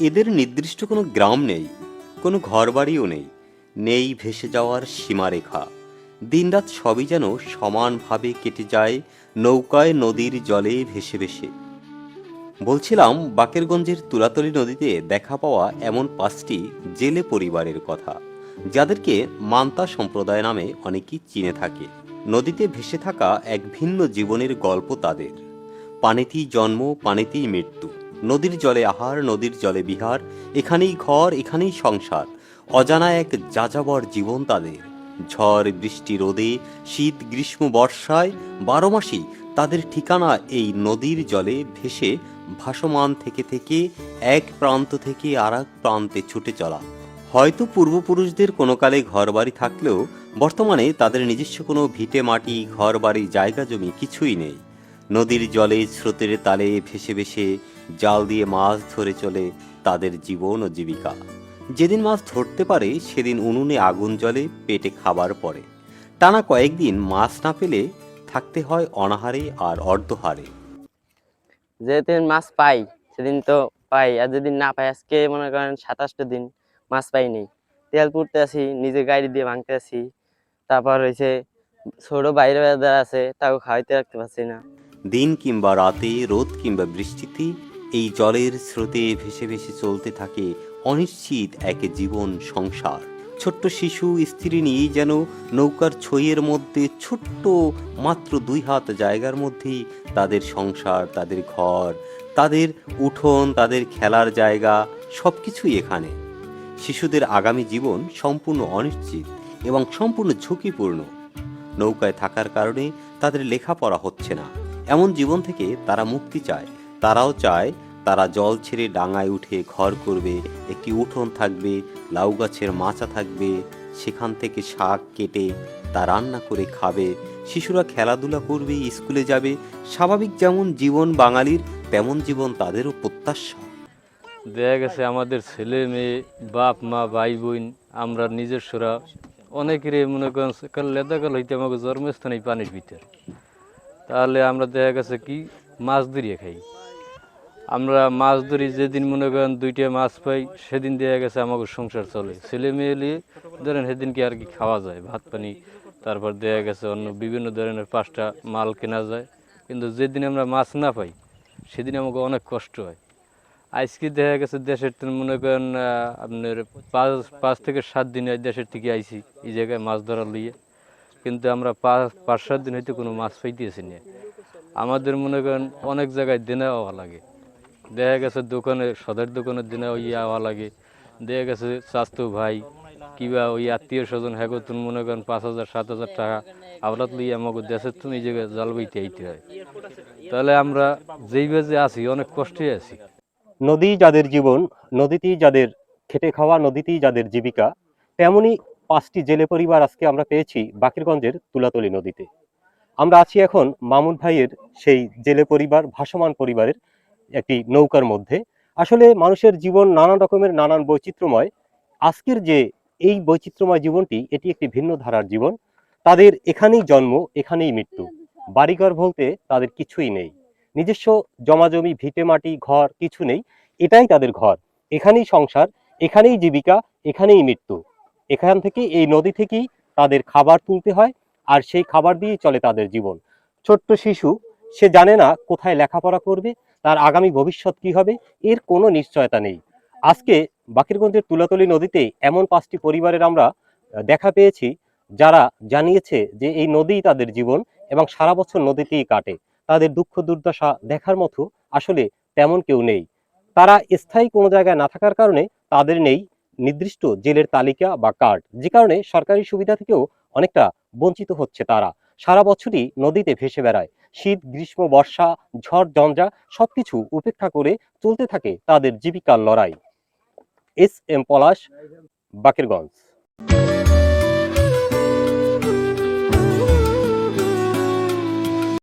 এদের নির্দিষ্ট কোনো গ্রাম নেই, কোনো ঘরবাড়িও নেই। নেই ভেসে যাওয়ার সীমারেখা। দিনরাত সবই যেন সমানভাবে কেটে যায়, নৌকায় নদীর জলে ভেসে ভেসে। বলছিলাম, বাকেরগঞ্জের তুলাতলি নদীতে দেখা পাওয়া এমন পাঁচটি জেলে পরিবারের কথা, যাদেরকে মান্তা সম্প্রদায় নামে অনেকেই চিনে থাকে। নদীতে ভেসে থাকা এক ভিন্ন জীবনের গল্প তাদের। পানিতেই জন্ম, পানিতেই মৃত্যু। নদীর জলে আহার, নদীর জলে বিহার, এখানেই ঘর, এখানেই সংসার। অজানা এক যাযাবর জীবন তাদের। ঝড়, বৃষ্টি, রোদে, শীত, গ্রীষ্ম, বর্ষায় বারো মাসই তাদের ঠিকানা এই নদীর জলে ভেসে ভাসমান থেকে থেকে এক প্রান্ত থেকে আর প্রান্তে ছুটে চলা। হয়তো পূর্বপুরুষদের কোনো কালে ঘরবাড়ি থাকলেও বর্তমানে তাদের নিজস্ব কোনো ভিটে মাটি, ঘরবাড়ি, জায়গা জমি কিছুই নেই। নদীর জলে স্রোতের তালে ভেসে ভেসে জাল দিয়ে মাছ ধরে চলে তাদের জীবন ও জীবিকা। যেদিন মাছ ধরতে পারে, সেদিন উনুনে আগুন জলে পেটে খাবার পড়ে। টানা কয়েকদিন মাছ না পেলে থাকতে হয় অনাহারে আর অর্ধহারে। যেদিন মাছ পাই, সেদিন তো পাই, আর যেদিন না পাই, আজকে মনে করেন সাতাশটা দিন মাছ পাইনি তেল পুড়তে আসি নিজে গাড়ি দিয়ে ভাঙতে আসি তারপর হয়েছে ছোট বাইরে বেদার আছে তাও খাওয়াইতে রাখতে পারছি না। দিন কিংবা রাতে, রোদ কিংবা বৃষ্টিতে, এই জলের স্রোতে ভেসে ভেসে চলতে থাকে অনিশ্চিত এক জীবন সংসার। ছোট্ট শিশু, স্ত্রী নিয়েই যেন নৌকার ছইয়ের মধ্যে ছোট্ট মাত্র দুই হাত জায়গার মধ্যেই তাদের সংসার, তাদের ঘর, তাদের উঠোন, তাদের খেলার জায়গা সব কিছুই এখানে। শিশুদের আগামী জীবন সম্পূর্ণ অনিশ্চিত এবং সম্পূর্ণ ঝুঁকিপূর্ণ। নৌকায় থাকার কারণে তাদের লেখাপড়া হচ্ছে না। এমন জীবন থেকে তারা মুক্তি চায়। তারাও চায়, তারা জল ছেড়ে ডাঙায় উঠে ঘর করবে, একটি উঠোন থাকবে, লাউ গাছের মাচা থাকবে, সেখান থেকে শাক কেটে তা রান্না করে খাবে। শিশুরা খেলাধুলা করবে, স্কুলে যাবে। স্বাভাবিক যেমন জীবন বাঙালির, তেমন জীবন তাদেরও প্রত্যাশা। দেখা গেছে আমাদের ছেলে মেয়ে, বাপ, মা, ভাই, বোন, আমরা নিজস্বরা অনেকেরই মনে করেন লেদাকাল হইতে আমাকে জন্মস্থান পানির ভিতর। তাহলে আমরা দেখা গেছে কি, মাছ ধরিয়ে খাই। আমরা মাছ ধরি, যেদিন মনে করেন দুইটা মাছ পাই, সেদিন দেখা গেছে আমাকে সংসার চলে। ছেলে মেয়ে নিয়ে ধরেন সেদিন কি আর কি খাওয়া যায়, ভাত, পানি, তারপর দেখা গেছে অন্য বিভিন্ন ধরনের পাঁচটা মাল কেনা যায়। কিন্তু যেদিন আমরা মাছ না পাই, সেদিন আমাকে অনেক কষ্ট হয়। আজকে দেখা গেছে দেশের মনে করেন আপনার পাঁচ পাঁচ থেকে সাত দিন দেশের থেকে আইছি, এই জায়গায় মাছ ধরা লইয়ে কিন্তু আমরা পাঁচ সাত দিন হয়তো কোনো মাছ পাইতেছি না। আমাদের মনে করেন অনেক জায়গায় দিনে হওয়া লাগে। দেখা গেছে দোকানে, সদের দোকানের দিনে ওই আওয়া লাগে। দেখা গেছে স্বাস্থ্য ভাই কিবা ওই আত্মীয় স্বজন হ্যাঁ তুমি মনে করেন পাঁচ হাজার, সাত হাজার টাকা আবরাত লইয়া আমাকে দেশের তুমি এই জায়গায় জাল বইতে আইতে হয়। তাহলে আমরা যেই বেজে আছি, অনেক কষ্টে আছি। নদী যাদের জীবন, নদীতেই যাদের খেটে খাওয়া, নদীতেই যাদের জীবিকা তেমনই পাঁচটি জেলে পরিবার আজকে আমরা পেয়েছি বাকিরগঞ্জের তুলাতলি নদীতে। আমরা আছি এখন মামুন ভাইয়ের সেই জেলে পরিবার, ভাসমান পরিবারের একটি নৌকার মধ্যে। আসলে মানুষের জীবন নানান রকমের, নানান বৈচিত্র্যময়। আজকের যে এই বৈচিত্র্যময় জীবনটি, এটি একটি ভিন্ন ধারার জীবন। তাদের এখানেই জন্ম, এখানেই মৃত্যু। বাড়িঘর বলতে তাদের কিছুই নেই। নিজস্ব জমাজমি, ভিটে মাটি, ঘর কিছু নেই। এটাই তাদের ঘর। এখানেই সংসার, এখানেই জীবিকা, এখানেই মৃত্যু। এখান থেকে এই নদী থেকেই তাদের খাবার তুলতে হয় আর সেই খাবার দিয়েই চলে তাদের জীবন। ছোট্ট শিশু, সে জানে না কোথায় লেখাপড়া করবে, তার আগামী ভবিষ্যৎ কি হবে, এর কোনো নিশ্চয়তা নেই। আজকে বাকিরগঞ্জের তুলাতলি নদীতে এমন পাঁচটি পরিবারের আমরা দেখা পেয়েছি, যারা জানিয়েছে যে এই নদীই তাদের জীবন এবং সারা বছর নদীতেই কাটে। তাদের দুঃখ দুর্দশা দেখার মতো আসলে তেমন কেউ নেই। তারা স্থায়ী কোনো জায়গায় না থাকার কারণে তাদের নেই নির্দিষ্ট জেলের তালিকা বা কার্ড, যে কারণে সরকারি সুবিধা থেকেও অনেকটা বঞ্চিত হচ্ছে তারা। সারা বছরই নদীতে ভেসে বেড়ায়। শীত, গ্রীষ্ম, বর্ষা, ঝড়, জঞ্জা সবকিছু উপেক্ষা করে চলতে থাকে তাদের জীবিকার লড়াই। S M Palash, Bakerganj.